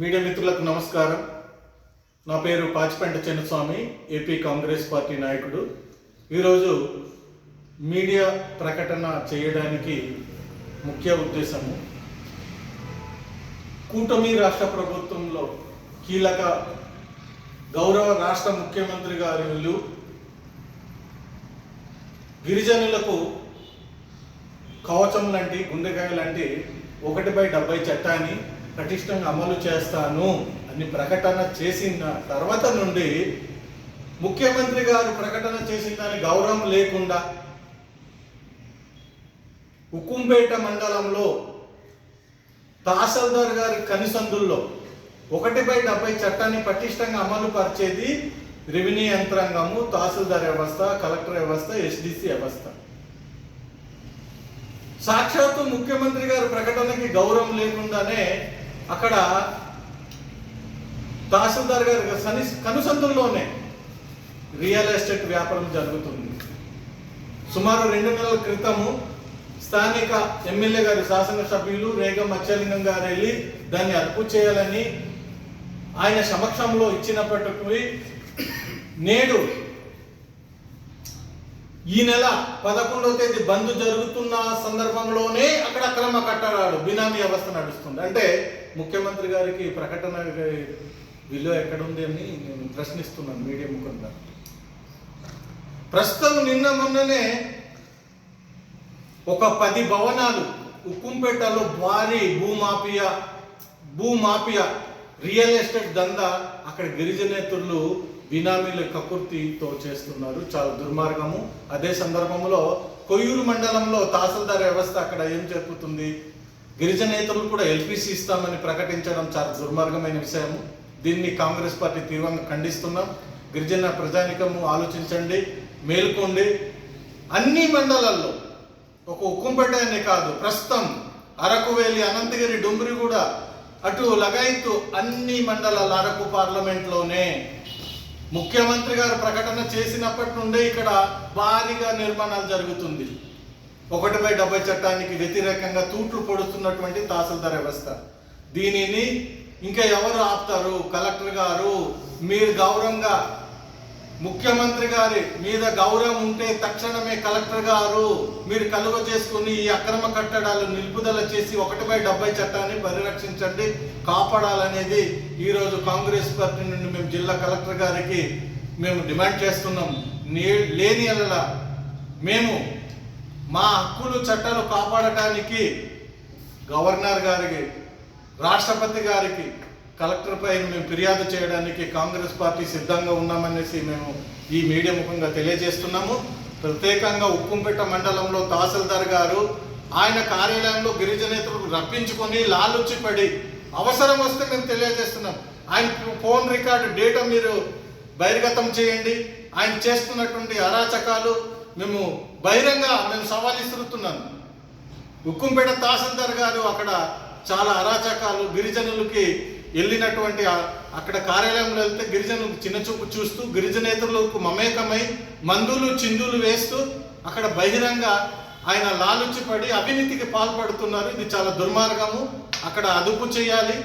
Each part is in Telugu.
మీడియా మిత్రులకు నమస్కారం. నా పేరు Pachipenta Chinnaswamy AP Congress party నాయకుడు. ఈరోజు మీడియా ప్రకటన చేయడానికి ముఖ్య ఉద్దేశము. కూటమి రాష్ట్ర ప్రభుత్వంలో కీలక గౌరవ రాష్ట్ర ముఖ్యమంత్రి గారు గిరిజనులకు కవచం లాంటి గుండెకాయ లాంటి ఒకటి బై డెబ్బై చట్టాన్ని పటిష్టంగా అమలు చేస్తాను అని ప్రకటన చేసిన తర్వాత నుండి ముఖ్యమంత్రి గారు ప్రకటన చేసిన దాని గౌరవం లేకుండా ఉక్కుంపేట మండలంలో తహసీల్దార్ గారి కనిసందుల్లో ఒకటి బై డెబ్బై చట్టాన్ని పటిష్టంగా అమలు పరిచేది రెవెన్యూ యంత్రాంగము తహసీల్దార్ వ్యవస్థ కలెక్టర్ వ్యవస్థ ఎస్డిసి వ్యవస్థ. సాక్షాత్తు ముఖ్యమంత్రి గారి ప్రకటనకి గౌరవం లేకుండానే అక్కడ తహసీల్దార్ గారి సని కనుసంతుల్లోనే రియల్ ఎస్టేట్ వ్యాపారం జరుగుతుంది. సుమారు రెండు నెలల క్రితము స్థానిక ఎమ్మెల్యే గారి శాసనసభ్యులు రేగం అచ్చలింగం గారు వెళ్ళి దాన్ని అదుపు చేయాలని ఆయన సమక్షంలో ఇచ్చినప్పటికీ నేడు ఈ నెల పదకొండవ తేదీ బంద్ జరుగుతున్న సందర్భంలోనే అక్కడ అక్రమ కట్టడాలు బినామీ వ్యవస్థ నడుస్తుంది. అంటే ముఖ్యమంత్రి గారికి ప్రకటన విలువ ఎక్కడుంది అని నేను ప్రశ్నిస్తున్నాను మీడియా ముఖంగా. ప్రస్తుతం నిన్న మొన్ననే ఒక పది భవనాలు ఉక్కుంపేటలో భారీ భూమాఫియా భూమాఫియా రియల్ ఎస్టేట్ దందా అక్కడ గిరిజనేతరులు బినామీల కకుర్తితో చేస్తున్నారు. చాలా దుర్మార్గము. అదే సందర్భంలో కొయ్యూరు మండలంలో తహసీల్దార్ వ్యవస్థ అక్కడ ఏం జరుగుతుంది గిరిజనేతలు కూడా ఎల్పిసి ఇస్తామని ప్రకటించడం చాలా దుర్మార్గమైన విషయము. దీన్ని కాంగ్రెస్ పార్టీ తీవ్రంగా ఖండిస్తున్నాం. గిరిజన ప్రజానికము ఆలోచించండి మేల్కోండి. అన్ని మండలాల్లో ఒక ఉక్కుంపేట అనే కాదు ప్రస్తుతం అరకువేలి అనంతగిరి డుంబ్రిగూడ అటు లగాయత్తు అన్ని మండలాల అరకు పార్లమెంట్లోనే ముఖ్యమంత్రి గారు ప్రకటన చేసినప్పటి నుండే ఇక్కడ భారీగా నిర్మాణాలు జరుగుతుంది. ఒకటి బై డెబ్బై చట్టానికి వ్యతిరేకంగా తూట్లు పొడుస్తున్నటువంటి తహసీల్దార్ వ్యవస్థ. దీనిని ఇంకా ఎవరు ఆపుతారు? కలెక్టర్ గారు మీరు గౌరవంగా ముఖ్యమంత్రి గారి మీద గౌరవం ఉంటే తక్షణమే కలెక్టర్ గారు మీరు కలువ చేసుకుని ఈ అక్రమ కట్టడాలు నిలుపుదల చేసి ఒకటి బై డెబ్బై చట్టాన్ని పరిరక్షించండి కాపాడాలనేది ఈరోజు కాంగ్రెస్ పార్టీ నుండి మేము జిల్లా కలెక్టర్ గారికి మేము డిమాండ్ చేస్తున్నాం. నే- లేని ఎడల మేము మా హక్కులు చట్టాలు కాపాడటానికి గవర్నర్ గారికి రాష్ట్రపతి గారికి కలెక్టర్ పైన మేము ఫిర్యాదు చేయడానికి కాంగ్రెస్ పార్టీ సిద్ధంగా ఉన్నామనేసి మేము ఈ మీడియా ముఖంగా తెలియజేస్తున్నాము. ప్రత్యేకంగా ఉక్కుంపేట మండలంలో తహసీల్దార్ గారు ఆయన కార్యాలయంలో గిరిజనేతలకు రప్పించుకొని లాలుచిపడి అవసరం వస్తే మేము తెలియజేస్తున్నాం. ఆయన ఫోన్ రికార్డు డేటా మీరు బహిర్గతం చేయండి. ఆయన చేస్తున్నటువంటి అరాచకాలు మేము బహిరంగ మేము సవాల్ ఇస్తున్నాను ఉక్కుంపేట తహసీల్దార్ గారు అక్కడ చాలా అరాచకాలు గిరిజనులకి వెళ్ళినటువంటి అక్కడ కార్యాలయంలో వెళ్తే గిరిజనులకు చిన్న చూపు చూస్తూ గిరిజనేతరులకు మమేకమై మందులు చిందులు వేస్తూ అక్కడ బహిరంగ ఆయన లాలుచి పడి అవినీతికి పాల్పడుతున్నారు. ఇది చాలా దుర్మార్గము. అక్కడ అదుపు చేయాలి.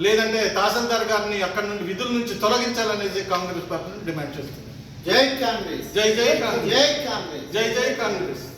లేదంటే తహసీల్దార్ గారిని అక్కడ నుండి విధుల నుంచి తొలగించాలనేది కాంగ్రెస్ పార్టీ డిమాండ్ చేస్తుంది. జై కాంగ్రెస్. జై జై కాంగ్రెస్. జై కాంగ్రెస్. జై జై కాంగ్రెస్.